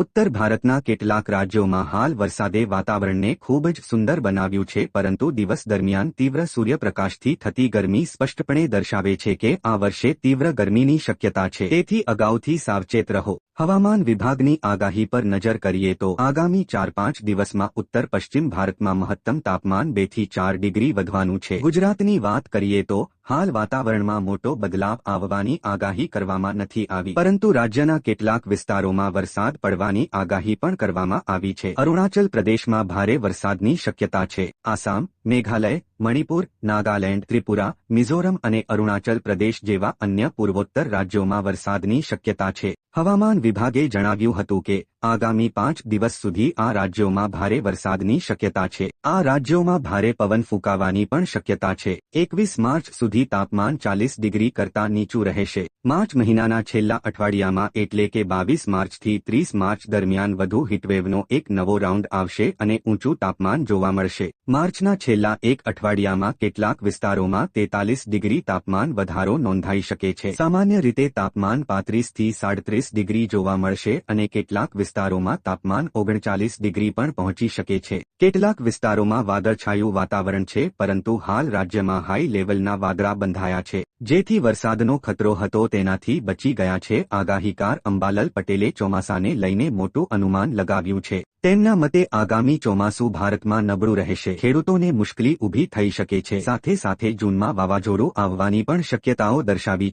ઉત્તર ભારતના કેટલાક રાજ્યોમાં હાલ વરસાદે વાતાવરણને ખૂબ જ સુંદર બનાવ્યું છે, પરંતુ દિવસ દરમિયાન તીવ્ર સૂર્યપ્રકાશથી થતી ગરમી સ્પષ્ટપણે દર્શાવે છે કે આ વર્ષે તીવ્ર ગરમીની શક્યતા છે. તેથી અગાઉથી સાવચેત રહો. હવામાન વિભાગની આગાહી પર નજર કરીએ તો આગામી ચાર પાંચ દિવસમાં ઉત્તર પશ્ચિમ ભારતમાં મહત્તમ તાપમાન બેથી ચાર ડિગ્રી વધવાનું છે. ગુજરાતની વાત કરીએ તો હાલ વાતાવરણમાં મોટો બદલાવ આવવાની આગાહી કરવામાં નથી આવી. પરંતુ રાજ્યના કેટલાક વિસ્તારોમાં વરસાદ પડવાની આગાહી પણ કરવામાં આવી છે. અરુણાચલ પ્રદેશમાં ભારે વરસાદની શક્યતા છે. આસામ, મેઘાલય મણિપુર, નાગાલેન્ડ, ત્રિપુરા, મિઝોરમ અને અરુણાચલ પ્રદેશ જેવા અન્ય પૂર્વોત્તર રાજ્યોમાં વરસાદની શક્યતા છે. હવામાન વિભાગે જણાવ્યું હતું કે, આગામી પાંચ દિવસ સુધી આ રાજ્યોમાં ભારે વરસાદની શક્યતા છે. આ રાજ્યોમાં ભારે પવન ફૂંકાવાની પણ શક્યતા છે. એકવીસ માર્ચ સુધી તાપમાન ચાલીસ ડિગ્રી કરતા નીચું રહેશે. માર્ચ મહિનાના છેલ્લા અઠવાડિયામાં એટલે કે બાવીસ માર્ચથી ત્રીસ માર્ચ દરમિયાન વધુ હીટવેવનો એક નવો રાઉન્ડ આવશે અને ઊંચું તાપમાન જોવા મળશે. માર્ચના છેલ્લા એક અઠવાડિયામાં કેટલાક વિસ્તારોમાં તેતાલીસ ડિગ્રી તાપમાન વધારો નોંધાઈ શકે છે. સામાન્ય રીતે તાપમાન પાંત્રીસથી સાડત્રીસ ડિગ્રી જોવા મળશે અને કેટલાક વિસ્તારોમાં તાપમાન ઓગણચાલીસ ડિગ્રી પણ પહોંચી શકે છે. કેટલાક વિસ્તારોમાં વાદળછાયું વાતાવરણ છે, પરંતુ હાલ રાજ્યમાં હાઈ લેવલના વાદળા બંધાયા છે. જેથી વરસાદનો ખતરો હતો તેનાથી બચી ગયા છે. આગાહીકાર અંબાલાલ પટેલે ચોમાસાને લઈને મોટું અનુમાન લગાવ્યું છે. તેમના મતે આગામી ચોમાસું ભારતમાં નબળું રહેશે. ખેડૂતોને મુશ્કેલી ઊભી થઈ શકે છે. સાથે સાથે જૂનમાં વાવાઝોડું આવવાની પણ શક્યતાઓ દર્શાવી